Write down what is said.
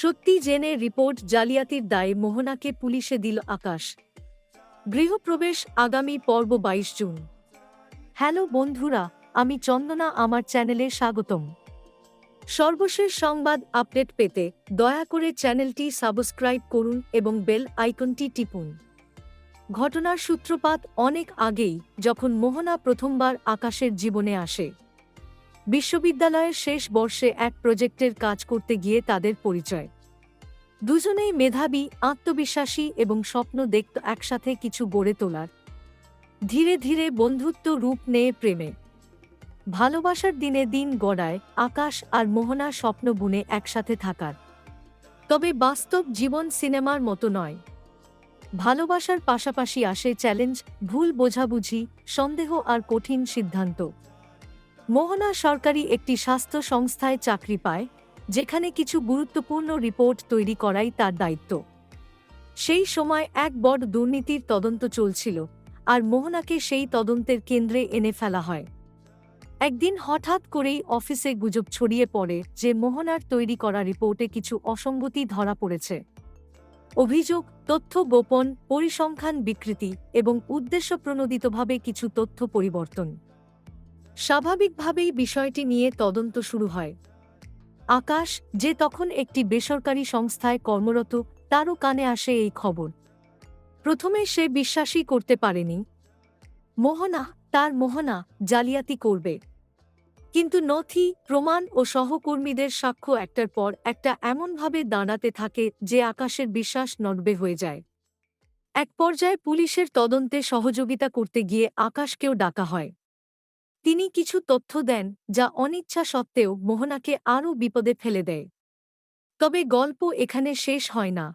সত্যি জেনে রিপোর্ট জালিয়াতির দায়ে মোহনাকে পুলিশে দিল আকাশ। গৃহপ্রবেশ আগামী পর্ব বাইশ জুন। হ্যালো বন্ধুরা, আমি চন্দনা, আমার চ্যানেলে স্বাগতম। সর্বশেষ সংবাদ আপডেট পেতে দয়া করে চ্যানেলটি সাবস্ক্রাইব করুন এবং বেল আইকনটি টিপুন। ঘটনার সূত্রপাত অনেক আগেই, যখন মোহনা প্রথমবার আকাশের জীবনে আসে। বিশ্ববিদ্যালয়ের শেষ বর্ষে এক প্রজেক্টের কাজ করতে গিয়ে তাদের পরিচয়। দুজনেই মেধাবী, আত্মবিশ্বাসী এবং স্বপ্ন দেখত একসাথে কিছু গড়ে তোলার। ধীরে ধীরে বন্ধুত্ব রূপ নেয় প্রেমে। ভালোবাসার দিনে দিন গড়ায়, আকাশ আর মোহনা স্বপ্ন বুনে একসাথে থাকার। তবে বাস্তব জীবন সিনেমার মতো নয়। ভালোবাসার পাশাপাশি আসে চ্যালেঞ্জ, ভুল বোঝাবুঝি, সন্দেহ আর কঠিন সিদ্ধান্ত। মোহনা সরকারি একটি স্বাস্থ্য সংস্থায় চাকরি পায়, যেখানে কিছু গুরুত্বপূর্ণ রিপোর্ট তৈরি করাই তার দায়িত্ব। সেই সময় এক বড় দুর্নীতির তদন্ত চলছিল, আর মোহনাকে সেই তদন্তের কেন্দ্রে এনে ফেলা হয়। একদিন হঠাৎ করেই অফিসে গুজব ছড়িয়ে পড়ে যে মোহনার তৈরি করা রিপোর্টে কিছু অসঙ্গতি ধরা পড়েছে। অভিযোগ, তথ্য গোপন, পরিসংখ্যান বিকৃতি এবং উদ্দেশ্যপ্রণোদিতভাবে কিছু তথ্য পরিবর্তন। স্বাভাবিকভাবেই বিষয়টি নিয়ে তদন্ত শুরু হয়। আকাশ যে তখন একটি বেসরকারি সংস্থায় কর্মরত, তারও কানে আসে এই খবর। প্রথমে সে বিশ্বাসই করতে পারেনি। মোহনা, তার মোহনা জালিয়াতি করবে। কিন্তু নথি, প্রমাণ ও সহকর্মীদের সাক্ষ্য একটার পর একটা এমনভাবে দাঁড়াতে থাকে যে আকাশের বিশ্বাস নড়বে হয়ে যায়। এক পর্যায়ে পুলিশের তদন্তে সহযোগিতা করতে গিয়ে আকাশকেও ডাকা হয়। তিনি কিছু তথ্য দেন যা অনিচ্ছা সত্ত্বেও মোহনাকে আরও বিপদে ফেলে দেয়। তবে গল্প এখানে শেষ হয় না।